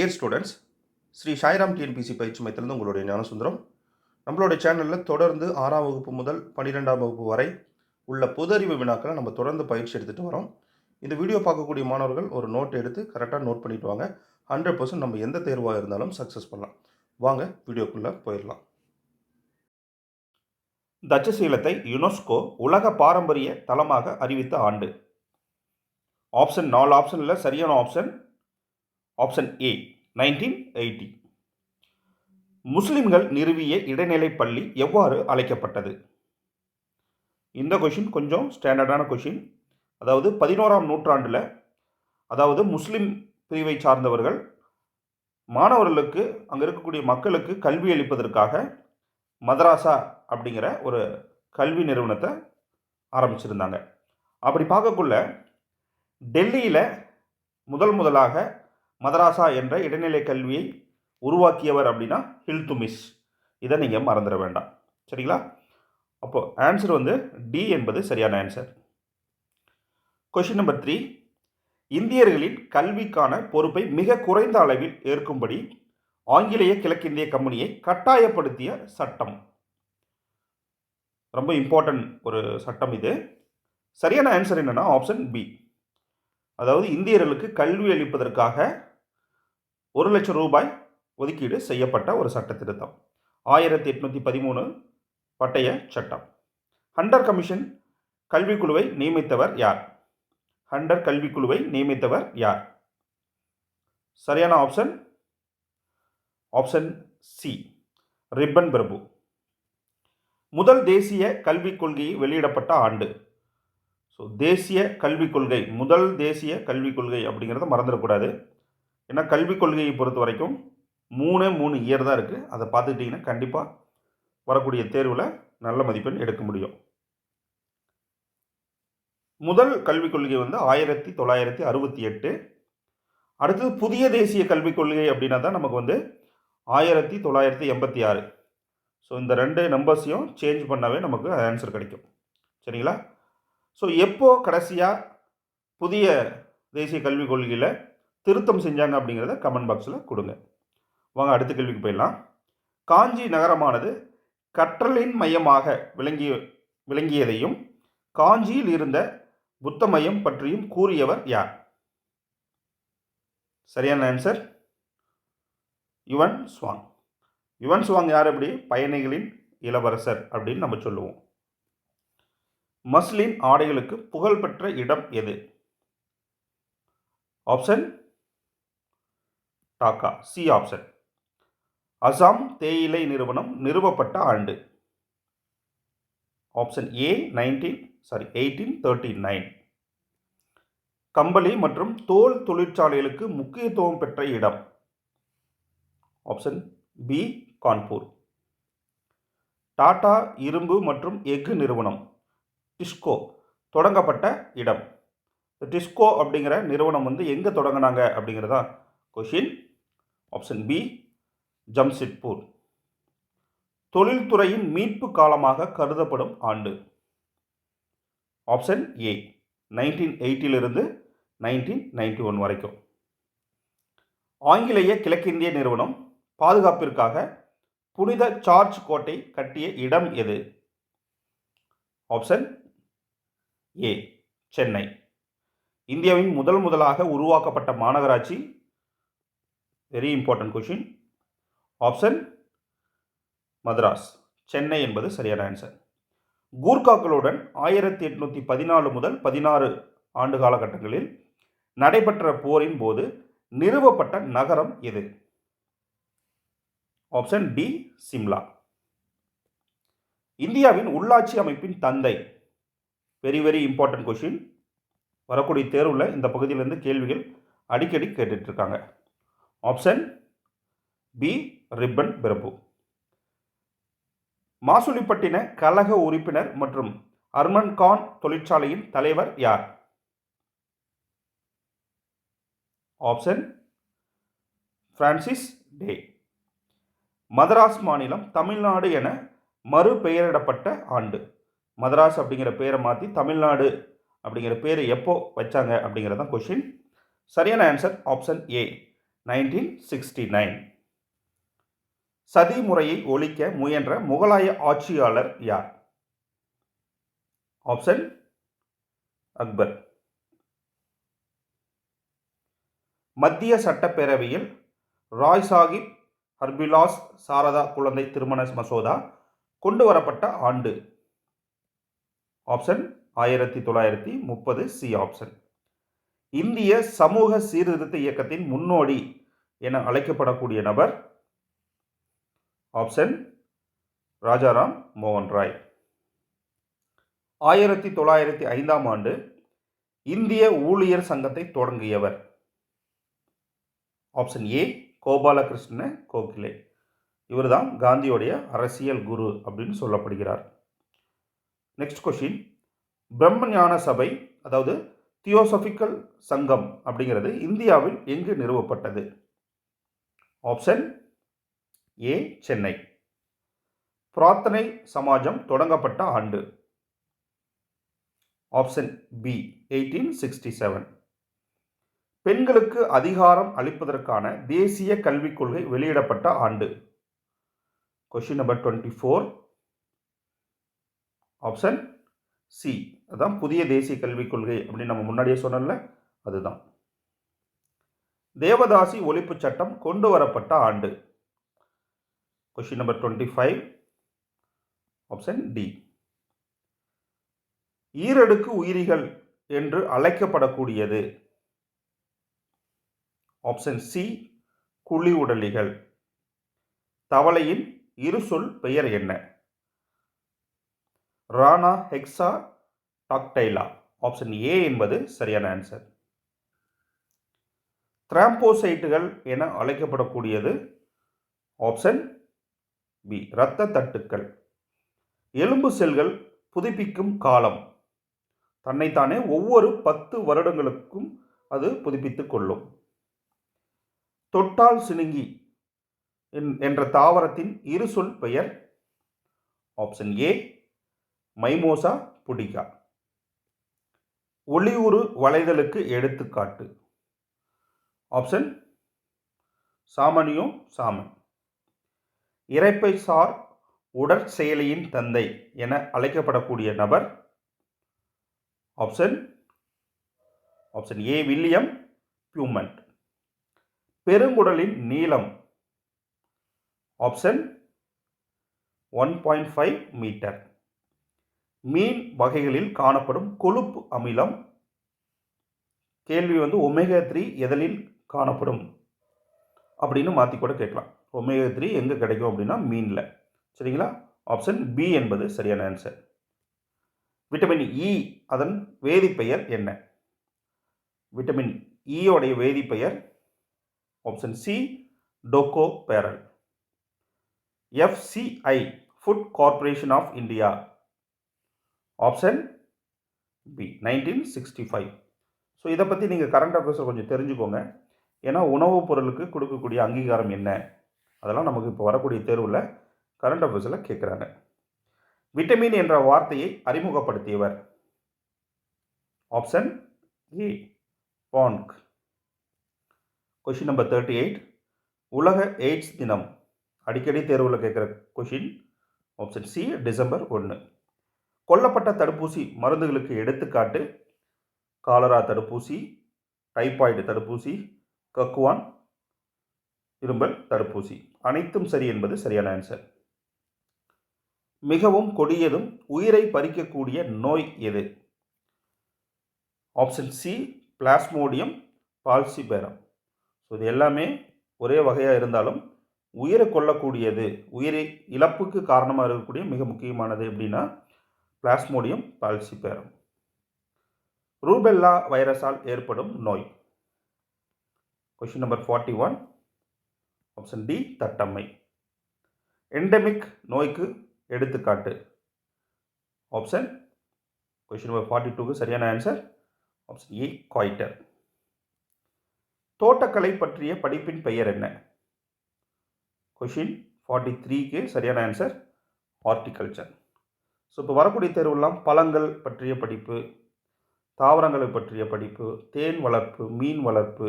Dear students Sri Sairam TNPSC பயிற்சி மையத்திலிருந்து உங்களுடைய ஞானசுந்தரம். நம்மளுடைய சேனலில் தொடர்ந்து ஆறாம் வகுப்பு முதல் பன்னிரெண்டாம் வகுப்பு வரை உள்ள பொது அறிவு வினாக்களை நம்ம தொடர்ந்து பயிற்சி எடுத்துகிட்டு வரோம். இந்த வீடியோ பார்க்கக்கூடிய மாணவர்கள் ஒரு நோட் எடுத்து கரெக்டாக நோட் பண்ணிட்டு வாங்க. ஹண்ட்ரட் பர்சன்ட் நம்ம எந்த தேர்வாக இருந்தாலும் சக்ஸஸ் பண்ணலாம். வாங்க வீடியோக்குள்ளே போயிடலாம். தட்சசீலத்தை யுனெஸ்கோ உலக பாரம்பரிய தலமாக அறிவித்த ஆண்டு. ஆப்ஷன் நாலு ஆப்ஷனில் சரியான option option A nineteen eighty முஸ்லிம்கள் நிறுவிய இடைநிலை பள்ளி எவ்வாறு அழைக்கப்பட்டது? இந்த கொஷின் கொஞ்சம் ஸ்டாண்டர்டான கொஷின் அதாவது பதினோராம் நூற்றாண்டில் அதாவது முஸ்லீம் பிரிவை சார்ந்தவர்கள் மாணவர்களுக்கு அங்கே இருக்கக்கூடிய மக்களுக்கு கல்வி அளிப்பதற்காக மதராசா அப்படிங்கிற ஒரு கல்வி நிறுவனத்தை ஆரம்பிச்சிருந்தாங்க. அப்படி பார்க்கக்குள்ள டெல்லியில் முதல் முதலாக மதராசா என்ற இடைநிலை கல்வியை உருவாக்கியவர் அப்படின்னா ஹில்துமிஸ். இதை நீங்கள் மறந்துட வேண்டாம். சரிங்களா? அப்போ ஆன்சர் வந்து டி என்பது சரியான ஆன்சர் கொஷின் நம்பர் த்ரீ இந்தியர்களின் கல்விக்கான பொறுப்பை மிக குறைந்த அளவில் ஏற்கும்படி ஆங்கிலேய கிழக்கிந்திய கம்பெனியை கட்டாயப்படுத்திய சட்டம். ரொம்ப இம்பார்ட்டன்ட் ஒரு சட்டம் இது. சரியான ஆன்சர் என்னென்னா ஆப்ஷன் பி அதாவது இந்தியர்களுக்கு கல்வி அளிப்பதற்காக ஒரு லட்சம் ரூபாய் ஒதுக்கீடு செய்யப்பட்ட ஒரு சட்ட திருத்தம் ஆயிரத்தி எட்நூற்றி பதிமூணு பட்டய சட்டம். ஹண்டர் கமிஷன் கல்விக்குழுவை நியமித்தவர் யார்? ஹண்டர் கல்விக்குழுவை நியமித்தவர் யார்? சரியான ஆப்ஷன் ஆப்ஷன் சி ரிப்பன் பிரபு. முதல் தேசிய கல்விக் கொள்கை வெளியிடப்பட்ட ஆண்டு. ஸோ தேசிய கல்விக் கொள்கை முதல் தேசிய கல்விக் கொள்கை அப்படிங்கிறத மறந்துடக்கூடாது. ஏன்னா கல்விக் கொள்கையை பொறுத்த வரைக்கும் மூணு மூணு இயர் தான் இருக்குது அதை பார்த்துக்கிட்டிங்கன்னா கண்டிப்பாக வரக்கூடிய தேர்வில் நல்ல மதிப்பெண் எடுக்க முடியும். முதல் கல்விக் கொள்கை வந்து ஆயிரத்தி தொள்ளாயிரத்தி அறுபத்தி எட்டு. அடுத்தது புதிய தேசிய கல்விக் கொள்கை அப்படின்னா தான் நமக்கு வந்து ஆயிரத்தி தொள்ளாயிரத்தி எண்பத்தி ஆறு. ஸோ இந்த ரெண்டு நம்பர்ஸையும் சேஞ்ச் பண்ணாவே நமக்கு ஆன்சர் கிடைக்கும். சரிங்களா? ஸோ எப்போது கடைசியாக புதிய தேசிய கல்விக் கொள்கையில் திருத்தம் செஞ்சாங்க அப்படிங்கிறத கமெண்ட் பாக்ஸில் கொடுங்க. வாங்க அடுத்த கேள்விக்கு போயிடலாம். காஞ்சி நகரமானது கற்றலின் மையமாக விளங்கிய விளங்கியதையும் காஞ்சியில் இருந்த புத்த மையம் பற்றியும் கூறியவர் யார்? சரியான answer Yuan Chwang Yuan Chwang யார் எப்படி பயணிகளின் இளவரசர் அப்படின்னு நம்ம சொல்லுவோம். மஸ்லின் ஆடைகளுக்கு புகழ்பெற்ற இடம் எது? Option Dhaka C option Assam தேயிலை நிறுவனம் நிறுவப்பட்ட ஆண்டு. Option A nineteen sorry eighteen thirty nine கம்பளி மற்றும் தோல் தொழிற்சாலைகளுக்கு முக்கியத்துவம் பெற்ற இடம். Option B Kanpur. டாடா இரும்பு மற்றும் எஃகு நிறுவனம் டிஸ்கோ தொடங்கப்பட்ட இடம். டிஸ்கோ அப்படிங்கிற நிறுவனம் வந்து எங்கே தொடங்கினாங்க அப்படிங்கிறதா? கொஷின் ஆப்ஷன் பி ஜம்ஷெட்பூர் தொழில்துறையின் மீட்பு காலமாக கருதப்படும் ஆண்டு. ஆப்ஷன் ஏ நைன்டீன் எயிட்டிலிருந்து நைன்டீன் நைன்டி ஒன் வரைக்கும். ஆங்கிலேய கிழக்கிந்திய நிறுவனம் பாதுகாப்பிற்காக புனித சார்ஜ் கோட்டை கட்டிய இடம் எது? Option A Chennai. இந்தியாவின் முதல் முதலாக உருவாக்கப்பட்ட மாநகராட்சி very important question option Madras Chennai என்பது சரியான ஆன்சர் கூர்காக்களுடன் ஆயிரத்தி எட்நூற்றி பதினாலு முதல் பதினாறு ஆண்டு காலகட்டங்களில் நடைபெற்ற போரின் போது நிறுவப்பட்ட நகரம் எது? ஆப்ஷன் டி சிம்லா இந்தியாவின் உள்ளாட்சி அமைப்பின் தந்தை. வெரி வெரி இம்பார்ட்டன்ட் கொஷின் வரக்கூடிய தேர்வில் இந்த பகுதியிலேருந்து கேள்விகள் அடிக்கடி கேட்டுட்ருக்காங்க ஆப்ஷன் பி ரிப்பன் பிரபு. மாசுலிப்பட்டின கழக உறுப்பினர் மற்றும் அர்மன் கான் தொழிற்சாலையின் தலைவர் யார்? ஆப்ஷன் பிரான்சிஸ் டே மதராஸ் மாநிலம் தமிழ்நாடு என மறுபெயரிடப்பட்ட ஆண்டு. மதராஸ் அப்படிங்கிற பேரை மாற்றி தமிழ்நாடு அப்படிங்கிற பேர் எப்போ வச்சாங்க அப்படிங்கிறது தான் கொஷின் சரியான answer option A nineteen sixty nine. சதி முறையை ஒழிக்க முயன்ற முகலாய ஆட்சியாளர் யார்? ஆப்ஷன் அக்பர் மத்திய சட்டப்பேரவையில் ராய் சாஹிப் ஹர்பிலாஸ் சாரதா குழந்தை திருமண மசோதா கொண்டு வரப்பட்ட ஆண்டு. ஆப்ஷன் ஆயிரத்தி தொள்ளாயிரத்தி முப்பது சி ஆப்ஷன் இந்திய சமூக சீர்திருத்த இயக்கத்தின் முன்னோடி என அழைக்கப்படக்கூடிய நபர் ஆப்ஷன் ராஜாராம் மோகன் ராய். ஆயிரத்தி தொள்ளாயிரத்தி ஐந்தாம் ஆண்டு இந்திய ஊழியர் சங்கத்தை தொடங்கியவர். Option A Gopalakrishna Gokhale. இவர்தான் காந்தியோடைய அரசியல் குரு அப்படின்னு சொல்லப்படுகிறார். நெக்ஸ்ட் கொஷின் பிரம்மஞான சபை அதாவது தியோசபிக்கல் சங்கம் அப்படிங்கிறது இந்தியாவில் எங்கு நிறுவப்பட்டது? Option A Chennai. பிரார்த்தனை சமாஜம் தொடங்கப்பட்ட ஆண்டு. Option B eighteen sixty seven. பெண்களுக்கு அதிகாரம் அளிப்பதற்கான தேசிய கல்விக் கொள்கை வெளியிடப்பட்ட ஆண்டு. Question number twenty four option C அதான் புதிய தேசிய கல்விக் கொள்கை அப்படின்னு நம்ம முன்னாடியே சொன்னோம்ல அதுதான். தேவதாசி ஒழிப்பு சட்டம் கொண்டு வரப்பட்ட ஆண்டு. Question number twenty five option D ஈரடுக்கு உயிரிகள் என்று அழைக்கப்படக்கூடியது. ஆப்ஷன் சி குழி உடலிகள். தவளையின் இரு சொல் பெயர் என்ன? Rana hexadactyla option A என்பது சரியான ஆன்சர் திராம்போசைட்டுகள் என அழைக்கப்படக்கூடியது. ஆப்ஷன் பி இரத்த தட்டுக்கள். எலும்பு செல்கள் புதுப்பிக்கும் காலம். தன்னைத்தானே ஒவ்வொரு பத்து வருடங்களுக்கும் அது புதுப்பித்துக் கொள்ளும். தொட்டால் சினுங்கி என்ற தாவரத்தின் இரு சொல் பெயர். Option A மைமோசா புடிகா. ஒளியுறு வளைதலுக்கு எடுத்துக்காட்டு. ஆப்ஷன் சாமனியோ சாமன். இறைப்பை சார் உடற்செயலியின் தந்தை என அழைக்கப்படக்கூடிய நபர். Option option A William Beaumont. பெருங்குடலின் நீளம் option one point five metre. மீன் வகைகளில் காணப்படும் கொழுப்பு அமிலம். கேள்வி வந்து ஒமேகா த்ரீ எதலில் காணப்படும்? அப்படின்னு மாற்றி கூட கேட்கலாம். ஒமேகா த்ரீ எங்கே கிடைக்கும் அப்படின்னா மீனில். சரிங்களா? ஆப்ஷன் பி என்பது சரியான ஆன்சர் விட்டமின் இ அதன் வேதிப்பெயர் என்ன? விட்டமின் இயோடைய e வேதிப்பெயர் option C tocopherol FCI food corporation of India option B nineteen sixty five so இதை பற்றி நீங்கள் கரண்ட் அஃபேர்ஸை கொஞ்சம் தெரிஞ்சுக்கோங்க. ஏன்னா உணவுப் பொருளுக்கு கொடுக்கக்கூடிய அங்கீகாரம் என்ன? அதெல்லாம் நமக்கு இப்போ வரக்கூடிய தேர்வில் கரண்ட் அஃபேர்ஸில் கேட்குறாங்க விட்டமின் என்ற வார்த்தையை அறிமுகப்படுத்தியவர். Option A Funk question number thirty eight உலக எய்ட்ஸ் தினம். அடிக்கடி தேர்வில் கேட்குற கொஷின் ஆப்ஷன் சி டிசம்பர் ஒன்று கொல்லப்பட்ட தடுப்பூசி மருந்துகளுக்கு எடுத்துக்காட்டு காலரா தடுப்பூசி டைபாய்டு தடுப்பூசி கக்குவான் இரும்பல் தடுப்பூசி. அனைத்தும் சரி என்பது சரியான ஆன்சர் மிகவும் கொடியதும் உயிரை பறிக்கக்கூடிய நோய் எது? Option C plasmodium falciparum so இது எல்லாமே ஒரே வகையாக இருந்தாலும் உயிரை கொல்லக்கூடியது உயிரை இழப்புக்கு காரணமாக இருக்கக்கூடிய மிக முக்கியமானது எப்படின்னா பிளாஸ்மோடியம் பால்சிபேரம் ரூபெல்லா வைரஸால் ஏற்படும் நோய். Question number forty one option D தட்டம்மை. எண்டமிக் நோய்க்கு எடுத்துக்காட்டு. ஆப்ஷன் கொஷின் நம்பர் ஃபார்ட்டி டூக்கு சரியான ஆன்சர் ஆப்ஷன் ஏ குவாய்டர் தோட்டக்கலை பற்றிய படிப்பின் பெயர் என்ன? கொஷின் ஃபார்ட்டி த்ரீக்கு சரியான ஆன்சர் ஹார்டிகல்ச்சர் ஸோ இப்போ வரக்கூடிய தேர்வுலாம் பழங்கள் பற்றிய படிப்பு தாவரங்களை பற்றிய படிப்பு தேன் வளர்ப்பு மீன் வளர்ப்பு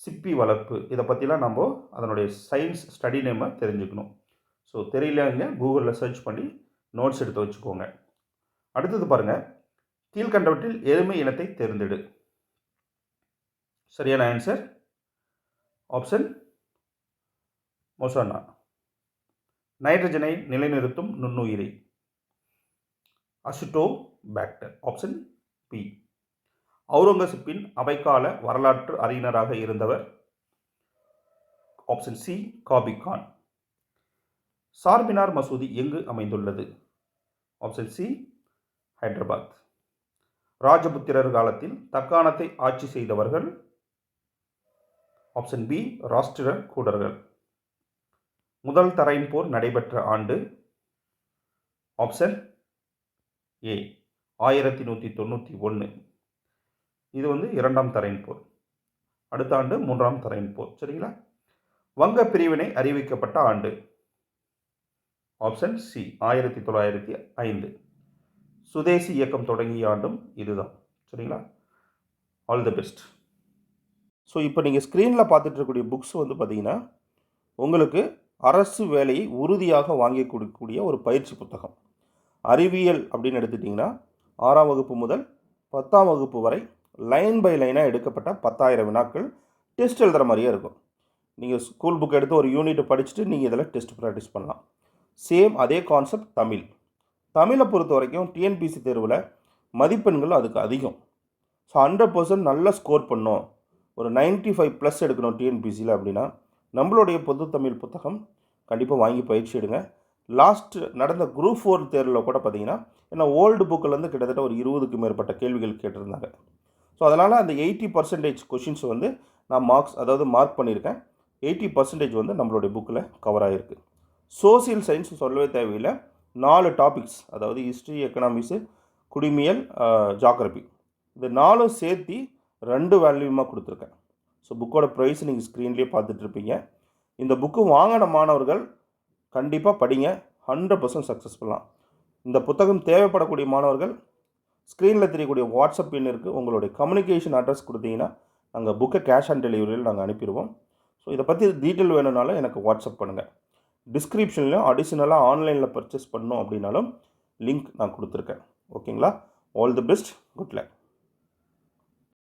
சிப்பி வளர்ப்பு இதை பற்றிலாம் நம்ம அதனுடைய சயின்ஸ் ஸ்டடி நேமை தெரிஞ்சுக்கணும். ஸோ தெரியலங்க கூகுளில் சர்ச் பண்ணி நோட்ஸ் எடுத்து வச்சுக்கோங்க. அடுத்தது பாருங்கள் கீழ்கண்டவற்றில் எருமை இனத்தை தேர்ந்தெடு. சரியான ஆன்சர் ஆப்ஷன் மொசானா நைட்ரஜனை நிலைநிறுத்தும் நுண்ணுயிரி. அசிட்டோபாக்டர் ஆப்ஷன் பி அவுரங்கசீப்பின் அவைக்கால வரலாற்று அறிஞராக இருந்தவர் ஆப்ஷன் சி காபிகான் சார்மினார் மசூதி எங்கு அமைந்துள்ளது? Option C Hyderabad. ராஜபுத்திரர் காலத்தில் தக்காணத்தை ஆட்சி செய்தவர்கள் ஆப்ஷன் பி ராஷ்டிர கூடர்கள். முதல் தரையின் போர் நடைபெற்ற ஆண்டு ஆப்ஷன் ஏ ஆயிரத்தி நூற்றி தொண்ணூற்றி ஒன்று இது வந்து இரண்டாம் தரையின் போர். அடுத்த ஆண்டு மூன்றாம் தரையின் போர். சரிங்களா? வங்க பிரிவினை அறிவிக்கப்பட்ட ஆண்டு. ஆப்ஷன் சி ஆயிரத்தி தொள்ளாயிரத்தி ஐந்து. சுதேசி இயக்கம் தொடங்கிய ஆண்டும் இதுதான். சரிங்களா? ஆல் தி பெஸ்ட் ஸோ இப்போ நீங்கள் ஸ்க்ரீனில் பார்த்துட்டு இருக்கக்கூடிய புக்ஸ் வந்து பார்த்தீங்கன்னா உங்களுக்கு அரசு வேலையை உறுதியாக வாங்கி கொடுக்கக்கூடிய ஒரு பயிற்சி புத்தகம். அறிவியல் அப்படின்னு எடுத்துட்டிங்கன்னா ஆறாம் வகுப்பு முதல் பத்தாம் வகுப்பு வரை லைன் பை லைனாக எடுக்கப்பட்ட பத்தாயிரம் வினாக்கள் டெஸ்ட் எழுதுகிற மாதிரியே இருக்கும். நீங்கள் ஸ்கூல் புக் எடுத்து ஒரு யூனிட் படிச்சுட்டு நீங்கள் இதில் டெஸ்ட் ப்ராக்டிஸ் பண்ணலாம். சேம் அதே கான்செப்ட் தமிழ். தமிழை பொறுத்த வரைக்கும் டிஎன்பிசி தேர்வில் மதிப்பெண்கள் அதுக்கு அதிகம். ஸோ ஹண்ட்ரட் பர்சன்ட் நல்லா ஸ்கோர் பண்ணோம். ஒரு 95 ஃபைவ் ப்ளஸ் எடுக்கணும் டிஎன்பிசியில் அப்படின்னா நம்மளுடைய பொது தமிழ் புத்தகம் கண்டிப்பாக வாங்கி பயிற்சி எடுங்க. லாஸ்ட் நடந்த குரூப் ஃபோர் தேர்வில் கூட பார்த்தீங்கன்னா ஏன்னா ஓல்டு புக்கிலேருந்து கிட்டத்தட்ட ஒரு இருபதுக்கு மேற்பட்ட கேள்விகள் கேட்டிருந்தாங்க. ஸோ அதனால் அந்த எயிட்டி பர்சன்டேஜ் கொஷின்ஸ் வந்து நான் மார்க்ஸ் அதாவது மார்க் பண்ணியிருக்கேன். எயிட்டி பர்சன்டேஜ் வந்து நம்மளுடைய புக்கில் கவர் ஆகிருக்கு சோசியல் சயின்ஸ் சொல்லவே தேவையில்லை. நாலு டாபிக்ஸ் அதாவது ஹிஸ்ட்ரி எக்கனாமிக்ஸு குடிமியல் ஜாகிரபி இது நாலும் சேர்த்து ரெண்டு வேல்யூமாக கொடுத்துருக்கேன். ஸோ புக்கோட ப்ரைஸ் நீங்கள் ஸ்க்ரீன்லேயே பார்த்துட்ருப்பீங்க இந்த புக்கு வாங்கின மாணவர்கள் கண்டிப்பாக படிங்க. ஹண்ட்ரட் பர்சன்ட் சக்ஸஸ்ஃபுல்லாக இந்த புத்தகம் தேவைப்படக்கூடிய மாணவர்கள் ஸ்க்ரீனில் தெரியக்கூடிய வாட்ஸ்அப் எண் இருக்குது உங்களுடைய கம்யூனிகேஷன் அட்ரஸ் கொடுத்தீங்கன்னா நாங்கள் புக்கை கேஷ் ஆன் டெலிவரியில் நாங்கள் அனுப்பிடுவோம். ஸோ இதை பற்றி டீட்டெயில் வேணும்னாலும் எனக்கு வாட்ஸ்அப் பண்ணுங்கள் டிஸ்கிரிப்ஷன்லையும் அடிஷ்னலாக ஆன்லைனில் பர்ச்சேஸ் பண்ணோம் அப்படின்னாலும் லிங்க் நான் கொடுத்துருக்கேன். ஓகேங்களா all the best good luck